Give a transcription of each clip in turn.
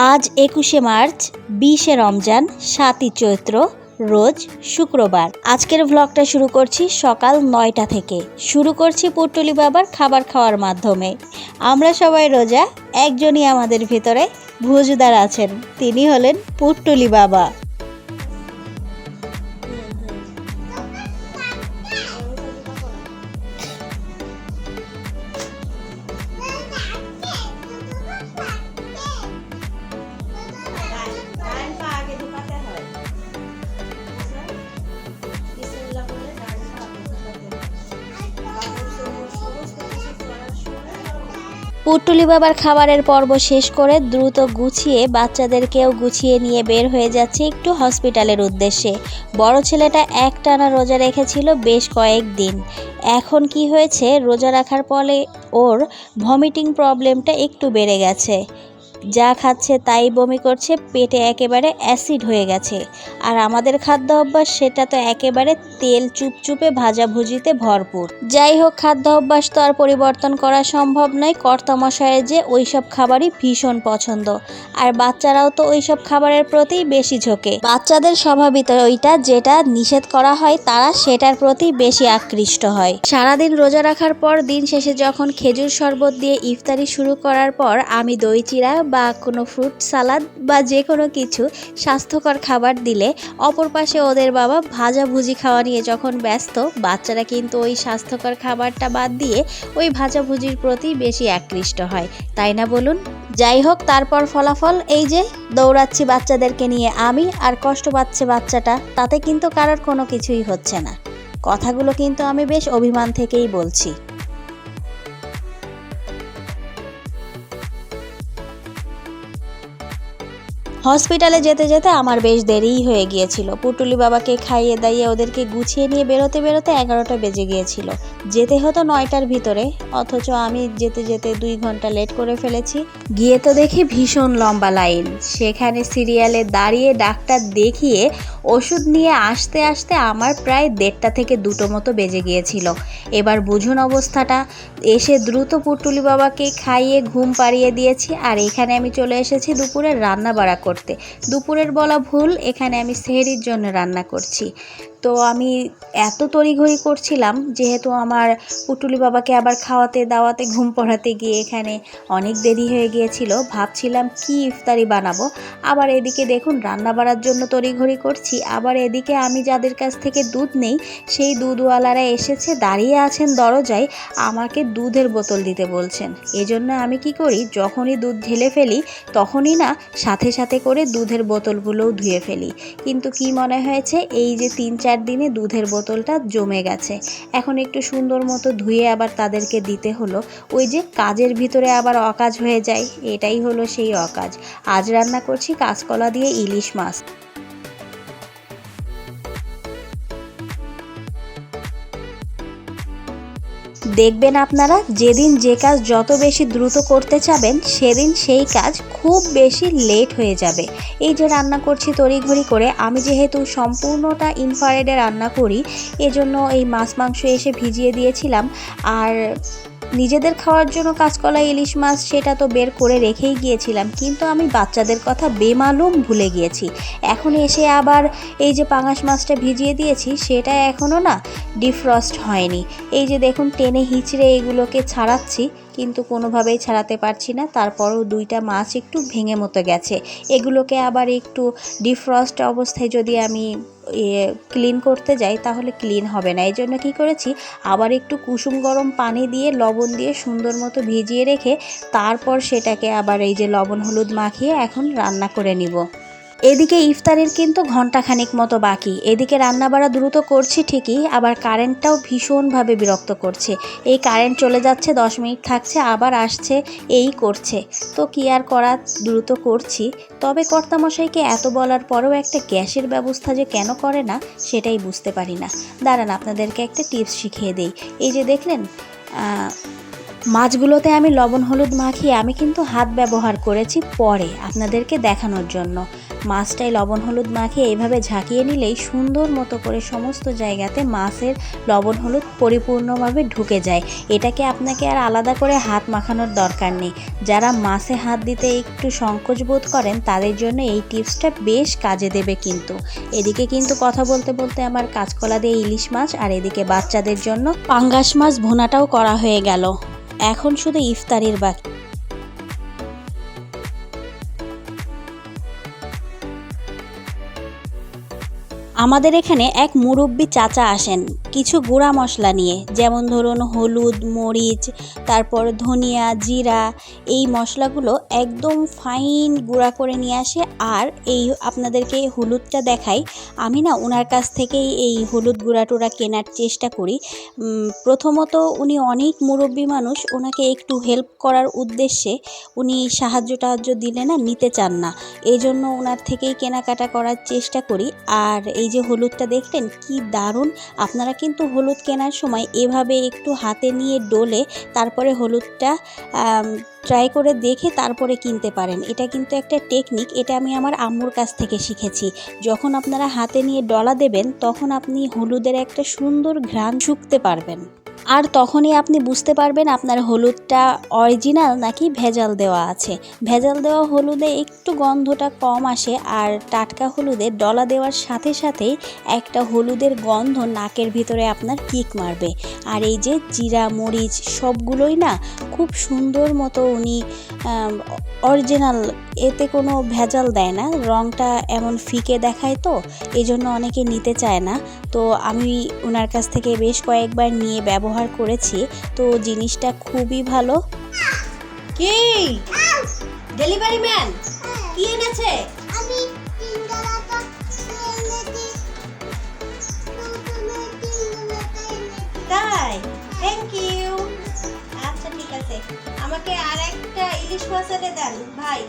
আজ একুশে মার্চ, বিশে রমজান, সাতই চৈত্র, রোজ শুক্রবার। আজকের ভ্লগটা শুরু করছি সকাল নয়টা থেকে। শুরু করছি পুটুলি বাবার খাবার খাওয়ার মাধ্যমে। আমরা সবাই রোজা, একজনই আমাদের ভিতরে ভুজদার আছেন। তিনি হলেন পুটুলি বাবা। পুটুলি বাবার খাবারের পর্ব শেষ করে দ্রুত গুছিয়ে বাচ্চাদেরকেও গুছিয়ে নিয়ে বের হয়ে যাচ্ছে একটু হসপিটালের উদ্দেশ্যে। বড় ছেলেটা একটানা রোজা রেখেছিল বেশ কয়েকদিন এখন কি হয়েছে? রোজা রাখার ফলে ওর ভমিটিং প্রবলেমটা একটু বেড়ে গেছে। যা খাচ্ছে তাই বমি করছে, পেটে একেবারে অ্যাসিড হয়ে গেছে। আর আমাদের খাদ্য অভ্যাস, সেটা তো একেবারে তেল চুপচুপে ভাজাভুজিতে ভরপুর। যাই হোক, খাদ্য অভ্যাস তো আর পরিবর্তন করা সম্ভব নয়। কর্তামশায়ের যে ওইসব খাবারই ভীষণ পছন্দ। আর বাচ্চারাও তো ওইসব খাবারের প্রতিই বেশি ঝোঁকে। বাচ্চাদের স্বভাবিত ওইটা, যেটা নিষেধ করা হয়, তারা সেটার প্রতি বেশি আকৃষ্ট হয়। সারাদিন রোজা রাখার পর, দিন শেষে যখন খেজুর শরবত দিয়ে ইফতারি শুরু করার পর, আমি দই চিরা বা কোনো ফ্রুট সালাদ বা যে কোনো কিছু স্বাস্থ্যকর খাবার দিলে অপর পাশে ওদের বাবা ভাজাভুজি খাওয়া নিয়ে যখন ব্যস্ত, বাচ্চারা কিন্তু ওই স্বাস্থ্যকর খাবারটা বাদ দিয়ে ওই ভাজাভুজির প্রতি বেশি আকৃষ্ট হয়। তাই না বলুন? যাই হোক, তারপর ফলাফল এই যে, দৌড়াচ্ছি বাচ্চাদেরকে নিয়ে আমি আর কষ্ট পাচ্ছে বাচ্চাটা, তাতে কিন্তু কারোর কোনো কিছুই হচ্ছে না। কথাগুলো কিন্তু আমি বেশ অভিমান থেকেই বলছি। হসপিটালে যেতে যেতে আমার বেশ দেরিই হয়ে গিয়েছিল। পুটুলি বাবাকে খাইয়ে দাইয়ে ওদেরকে গুছিয়ে নিয়ে বেরোতে বেরোতে এগারোটা বেজে গিয়েছিল। যেতে হতো নয়টার ভিতরে, অথচ আমি যেতে যেতে দুই ঘণ্টা লেট করে ফেলেছি। গিয়ে তো দেখি ভীষণ লম্বা লাইন। সেখানে সিরিয়ালে দাঁড়িয়ে ডাক্তার দেখিয়ে ওষুধ নিয়ে আসতে আসতে আমার প্রায় দেড়টা থেকে দুটো মতো বেজে গিয়েছিল। এবার বুঝুন অবস্থাটা। এসে দ্রুত পুটুলি বাবাকে খাইয়ে ঘুম পাড়িয়ে দিয়েছি আর এখানে আমি চলে এসেছি দুপুরে রান্না বাড়া করতে। দুপুরের বলা ভুল এখানে আমি সেহেরির জন্য রান্না করছি। তো আমি এত তড়িঘড়ি করছিলাম যেহেতু আমার পুটুলি বাবাকে আবার খাওয়াতে দাওয়াতে ঘুম পড়াতে গিয়ে এখানে অনেক দেরি হয়ে গিয়েছিল, ভাবছিলাম কি ইফতারি বানাবো। আবার এদিকে দেখুন রান্না বাড়ার জন্য তড়িঘড়ি করছি, আবার এদিকে আমি যাদের কাছ থেকে দুধ নেই, সেই দুধওয়ালারা এসেছে, দাঁড়িয়ে আছেন দরজায়, আমাকে দুধের বোতল দিতে বলছেন। এজন্য আমি কি করি, যখনই দুধ ঢেলে ফেলি, তখনই না, সাথে সাথে করে দুধের বোতলগুলোও ধুয়ে ফেলি। কিন্তু কি মনে হয়েছে, এই যে তিন চার দিনে দুধের বোতলটা জমে গেছে। এখন একটু সুন্দর মতো ধুয়ে আবার তাদেরকে দিতে হলো। ওই যে কাজের ভিতরে আবার অকাজ হয়ে যায়, এটাই হলো সেই অকাজ। আজ রান্না করছি কাঁচকলা দিয়ে ইলিশ মাছ। দেখবেন আপনারা, যেদিন যে কাজ যত বেশি দ্রুত করতে চাবেন, সেদিন সেই কাজ খুব বেশি লেট হয়ে যাবে। এই যে রান্না করছি তড়িঘড়ি করে, আমি যেহেতু সম্পূর্ণটা ইনফারেডে রান্না করি, এজন্য এই মাছ মাংস এসে ভিজিয়ে দিয়েছিলাম। আর নিজেদের খাওয়ার জন্য কাঁচকলা, ইলিশ মাছ সেটা তো বের করে রেখেই গিয়েছিলাম, কিন্তু আমি বাচ্চাদের কথা বেমালুম ভুলে গিয়েছি। এখন এসে আবার এই যে পাঙাশ মাছটা ভিজিয়ে দিয়েছি, সেটা এখনও না ডিফ্রস্ট হয়নি। এই যে দেখুন, টেনে হিচড়ে এগুলোকে ছাড়াচ্ছি। কিন্তু কোনোভাবেই ছাড়াতে পারছি না। তারপরও দুইটা মাছ একটু ভেঙে মতো গেছে। এগুলোকে আবার একটু ডিফ্রস্ট অবস্থায় যদি আমি ক্লিন করতে যাই, তাহলে ক্লিন হবে না। এই জন্য কী করেছি, আবার একটু কুসুম গরম পানি দিয়ে, লবণ দিয়ে সুন্দর মতো ভিজিয়ে রেখে, তারপর সেটাকে আবার এই যে লবণ হলুদ মাখিয়ে এখন রান্না করে নিব। এদিকে ইফতারের কিন্তু ঘন্টাখানিক মতো বাকি। এদিকে রান্নাবাড়া দ্রুত করছি ঠিকই, আবার কারেন্টটাও ভীষণভাবে বিরক্ত করছে। এই কারেন্ট চলে যাচ্ছে, দশ মিনিট থাকছে, আবার আসছে, এই করছে। তো কি আর করা, দ্রুত করছি। তবে কর্তামশাইকে এত বলার পরেও একটা গ্যাসের ব্যবস্থা যে কেন করে না, সেটাই বুঝতে পারি না। দাঁড়ান, আপনাদেরকে একটা টিপস শিখিয়ে দেই। এই যে দেখলেন মাছগুলোতে আমি লবণ, হলুদ মাখিয়ে আমি কিন্তু হাত ব্যবহার করেছি পরে আপনাদেরকে দেখানোর জন্য। মাছটাই লবণ, হলুদ মাখিয়ে এইভাবে ঝাঁকিয়ে নিলেই সুন্দর মতো করে সমস্ত জায়গাতে মাছের লবণ, হলুদ পরিপূর্ণভাবে ঢুকে যায়। এটাকে আপনাকে আর আলাদা করে হাত মাখানোর দরকার নেই। যারা মাছে হাত দিতে একটু সংকোচ বোধ করেন, তাদের জন্য এই টিপসটা বেশ কাজে দেবে কিন্তু। এদিকে কিন্তু কথা বলতে বলতে আমার কাঁচকলা দিয়ে ইলিশ মাছ আর এদিকে বাচ্চাদের জন্য পাঙ্গাস মাছ ভোনাটাও করা হয়ে গেল। এখন শুধু ইফতারির বাকি। আমাদের এখানে এক মুরব্বি চাচা আসেন, কিছু গুঁড়া মশলা নিয়ে, যেমন ধরুন হলুদ, মরিচ, তারপর ধনিয়া, জিরা, এই মশলাগুলো একদম ফাইন গুঁড়া করে নিয়ে আসে। আর এই আপনাদেরকে হলুদটা দেখাই, আমি না ওনার কাছ থেকেই এই হলুদ গুঁড়া টুড়া কেনার চেষ্টা করি। প্রথমত উনি অনেক মুরব্বী মানুষ ওনাকে একটু হেল্প করার উদ্দেশ্যে উনি সাহায্য টাহায্য দিলে না নিতে চান না। এই জন্য ওনার থেকেই কেনাকাটা করার চেষ্টা করি। আর এই যে হলুদটা দেখলেন, কি দারুণ। আপনারা কিন্তু হলুদ কেনার সময় এভাবে একটু হাতে নিয়ে ডলে তারপরে হলুদটা ট্রাই করে দেখে তারপরে কিনতে পারেন। এটা কিন্তু একটা টেকনিক এটা আমি আমার আম্মুর কাছ থেকে শিখেছি। যখন আপনারা হাতে নিয়ে ডলা দেবেন, তখন আপনি হলুদের একটা সুন্দর ঘ্রাণ শুকতে পারবেন। আর তখনই আপনি বুঝতে পারবেন আপনার হলুদটা অরিজিনাল নাকি ভেজাল দেওয়া আছে। ভেজাল দেওয়া হলুদে একটু গন্ধটা কম আসে আর টাটকা হলুদে ডলা দেওয়ার সাথে সাথেই একটা হলুদের গন্ধ নাকের ভিতরে আপনার কিক মারবে। আর এই যে জিরা, মরিচ সবগুলোই না খুব সুন্দর মতো উনি অরিজিনাল এতে কোনো ভেজাল দেয় না। রঙটা এমন ফিকে দেখায় তো এই জন্য অনেকে নিতে চায় না। তো আমি ওনার কাছ থেকে বেশ কয়েকবার নিয়ে ব্যবহার করেছি, তো জিনিসটা খুবই ভালো। কি? ডেলিভারি ম্যান কি এনেছে? তাই আচ্ছা ঠিক আছে। আমাকে আর একটা ইলিশ মাছ দেন, ভাই।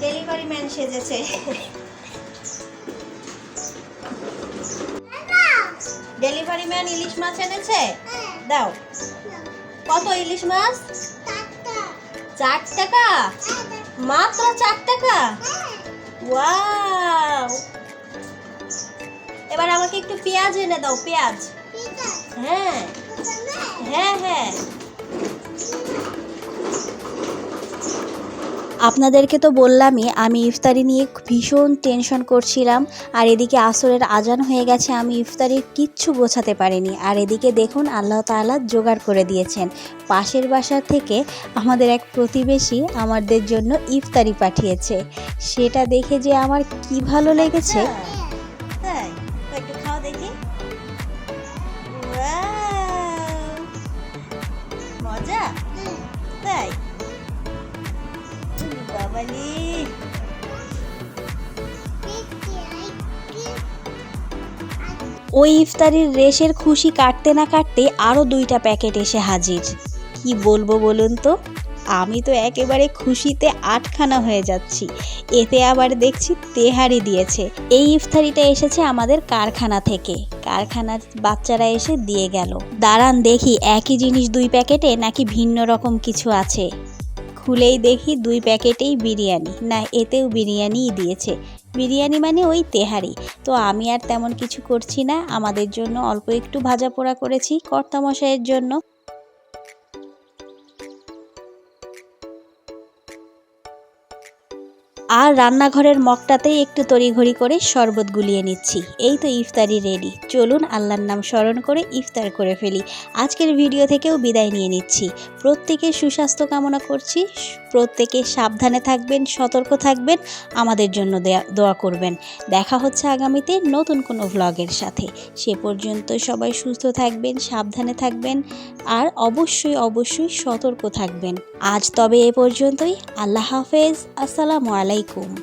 ডেলিভারি ম্যান সেজেছে। ডেলিভারি ম্যান ইলিশ মাছ এনেছে? দাও। কত ইলিশ মাছ? চার টাকা? মাত্র চার টাকা? ওয়াও। এবার আমাকে একটু পেঁয়াজ এনে দাও পেঁয়াজ। হ্যাঁ। হ্যাঁ হ্যাঁ। আপনাদেরকে তো বললামই, আমি ইফতারি নিয়ে ভীষণ টেনশন করছিলাম, আর এদিকে আসরের আজান হয়ে গেছে, আমি ইফতারি কিচ্ছু গোছাতে পারিনি। আর এদিকে দেখুন, আল্লাহ তাআলা জোগাড় করে দিয়েছেন। পাশের বাসা থেকে আমাদের এক প্রতিবেশী আমাদের জন্য ইফতারি পাঠিয়েছে। সেটা দেখে যে আমার কি ভালো লেগেছে। তাই একটু খাও দেখি। ওই ইফতারির রেশের খুশি কাটতে না কাটতে আরও দুইটা প্যাকেট এসে হাজির। কি বলব বলুন তো? আমি তো একেবারে খুশিতে আটখানা হয়ে যাচ্ছি। এতে আবার দেখছি তেহারি দিয়েছে। এই ইফতারিটা এসেছে আমাদের কারখানা থেকে। কারখানার বাচ্চারা এসে দিয়ে গেল। দাঁড়ান দেখি, একই জিনিস দুই প্যাকেটে নাকি ভিন্ন রকম কিছু আছে? খুলেই দেখি দুই প্যাকেটেই বিরিয়ানি। না, এতেও বিরিয়ানিই দিয়েছে। বিরিয়ানি মানে ওই তেহারি। তো আমি আর তেমন কিছু করছি না। আমাদের জন্য অল্প একটু ভাজা পোড়া করেছি কর্তামশাইয়ের জন্য। আর রান্নাঘরের মগটাতেই একটু তড়িঘড়ি করে শরবত গুলিয়ে নিচ্ছি। এই তো ইফতারি রেডি চলুন আল্লাহর নাম স্মরণ করে ইফতার করে ফেলি। আজকের ভিডিও থেকেও বিদায় নিয়ে নিচ্ছি। প্রত্যেকের সুস্বাস্থ্য কামনা করছি। প্রত্যেকে সাবধানে থাকবেন, সতর্ক থাকবেন, আমাদের জন্য দেয়া- করবেন। দেখা হচ্ছে আগামীতে নতুন কোনো ভ্লগের সাথে। সে পর্যন্ত সবাই সুস্থ থাকবেন, সাবধানে থাকবেন আর অবশ্যই অবশ্যই সতর্ক থাকবেন। আজ তবে এ পর্যন্তই। আল্লাহ হাফেজ। আসসালামু আলাইকুম।